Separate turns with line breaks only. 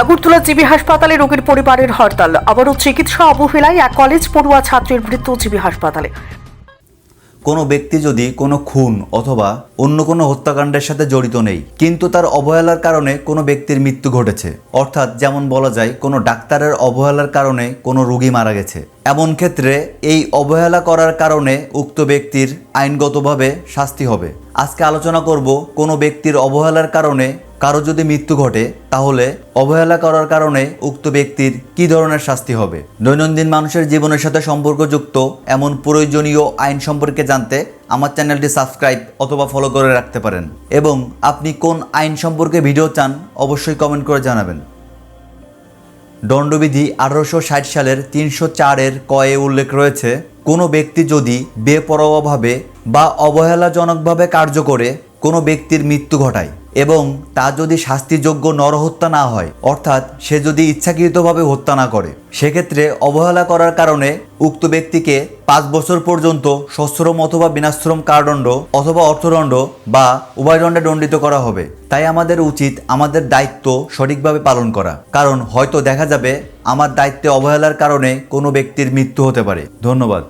Agartala GB হাসপাতালে রোগীর পরিবারের হরতাল। আবারও চিকিৎসা অবহেলায় এক কলেজ পড়ুয়া ছাত্রের মৃত্যু জিবি হাসপাতালে।
কোনো ব্যক্তি যদি কোনো খুন অথবা অন্য কোনো হত্যাকাণ্ডের সাথে জড়িত নেই, কিন্তু তার অবহেলার কারণে কোনো ব্যক্তির মৃত্যু ঘটেছে। অর্থাৎ যেমন বলা যায়, কোনো ডাক্তারের অবহেলার কারণে কোনো রোগী মারা গেছে। এমন ক্ষেত্রে এই অবহেলা করার কারণে উক্ত ব্যক্তির আইনগতভাবে শাস্তি হবে। আজকে আলোচনা করব কোনো ব্যক্তির অবহেলার কারণে কারও যদি মৃত্যু ঘটে, তাহলে অবহেলা করার কারণে উক্ত ব্যক্তির কী ধরনের শাস্তি হবে? দৈনন্দিন মানুষের জীবনের সাথে সম্পর্কযুক্ত এমন প্রয়োজনীয় আইন সম্পর্কে জানতে আমার চ্যানেলটি সাবস্ক্রাইব অথবা ফলো করে রাখতে পারেন। এবং আপনি কোন আইন সম্পর্কে ভিডিও চান, অবশ্যই কমেন্ট করে জানাবেন। দণ্ডবিধি আঠারোশো ষাট সালের তিনশো চারের কয়ে উল্লেখ রয়েছে, কোনো ব্যক্তি যদি বেপরোয়াভাবে বা অবহেলাজনকভাবে কার্য করে, কোনো ব্যক্তির মৃত্যু ঘটায়। এবং তা যদি শাস্তিযোগ্য নরহত্যা না হয়, অর্থাৎ সে যদি ইচ্ছাকৃতভাবে হত্যা না করে, সেক্ষেত্রে অবহেলা করার কারণে উক্ত ব্যক্তিকে পাঁচ বছর পর্যন্ত সশ্রম অথবা বিনাশ্রম কারদণ্ড অথবা অর্থদণ্ড বা উভয়দণ্ডে দণ্ডিত করা হবে। তাই আমাদের উচিত আমাদের দায়িত্ব সঠিকভাবে পালন করা। কারণ হয়তো দেখা যাবে, আমার দায়িত্বে অবহেলার কারণে কোনো ব্যক্তির মৃত্যু হতে পারে। ধন্যবাদ।